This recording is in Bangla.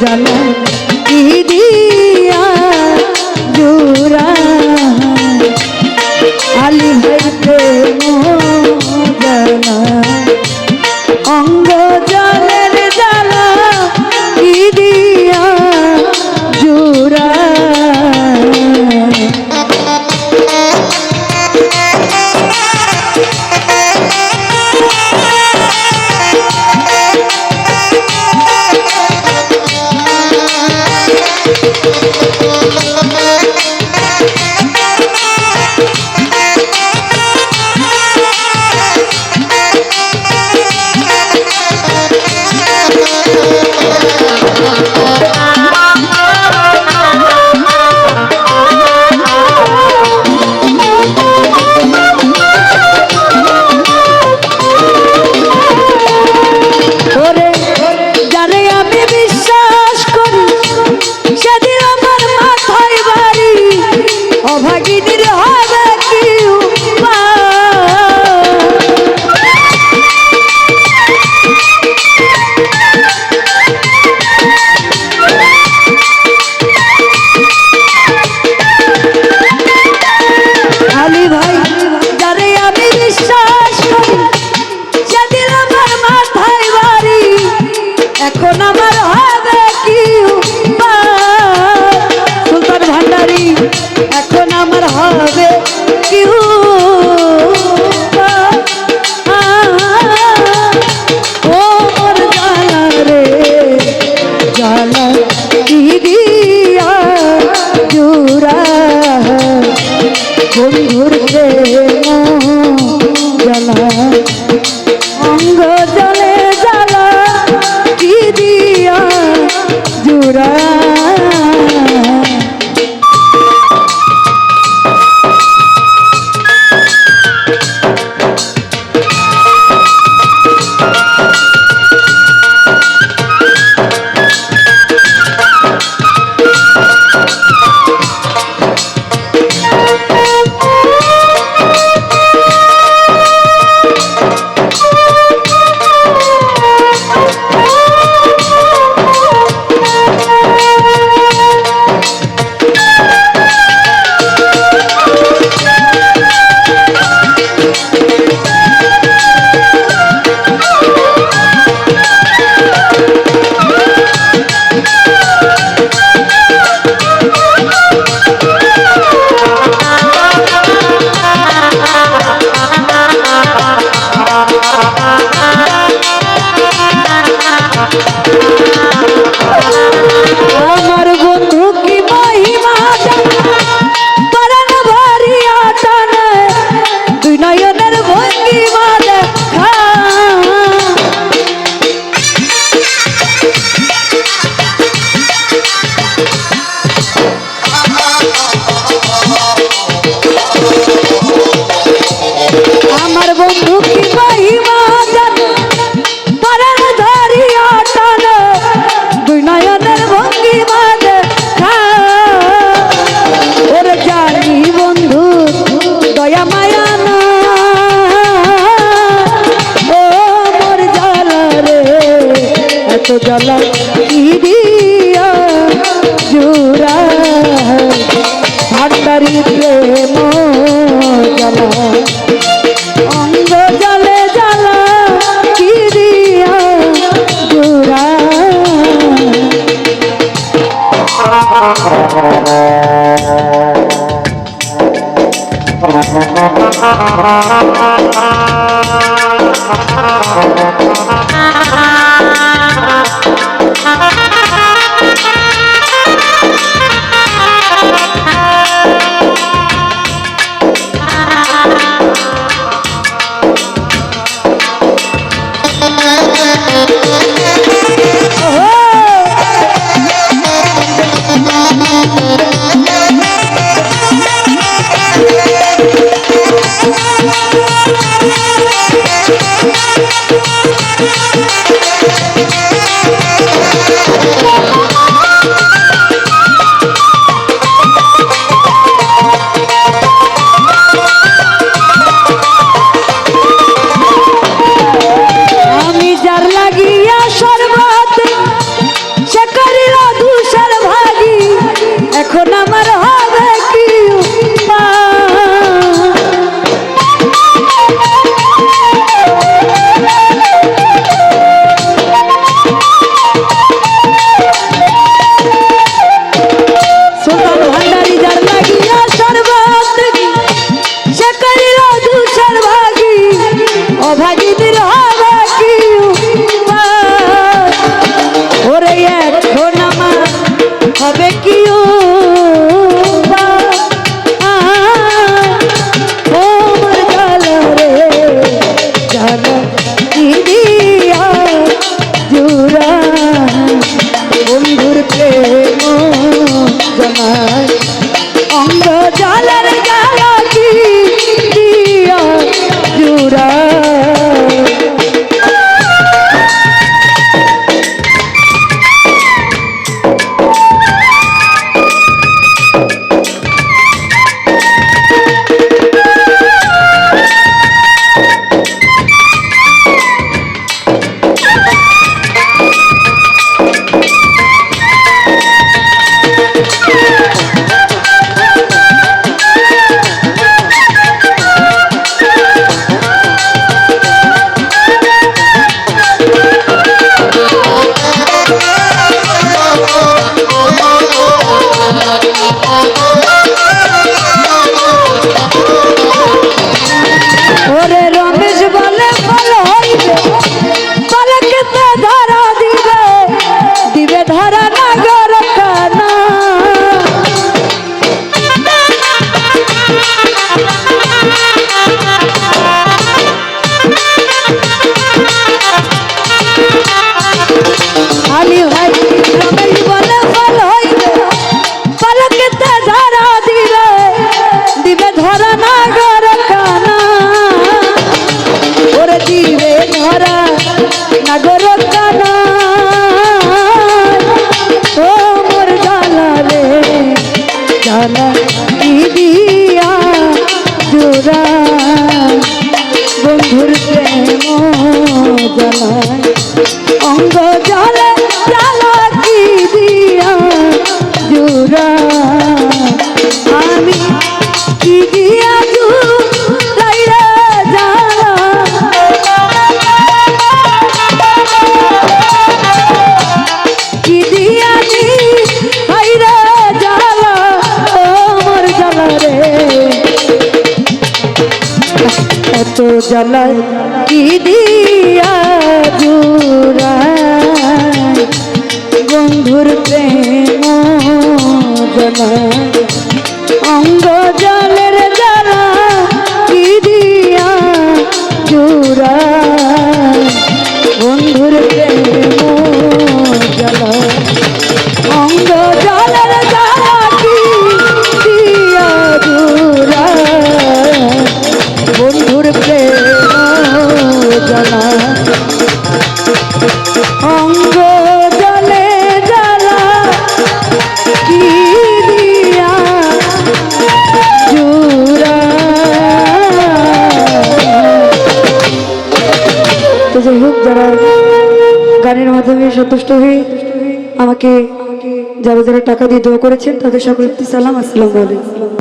জ্বালা আমার দেখি কত জ্বালা ইডিয়া জোড়া। ভান্ডারি প্রেম জ্বালা। না জানা দিয়া জোড়া বন্ধুর প্রেম জনা হোক, যারা গানের মাধ্যমে সন্তুষ্ট হয়ে আমাকে যারা যারা টাকা দিয়ে দোয়া করেছেন, তাদের সকলকে সালাম, আসসালাম আলাইকুম।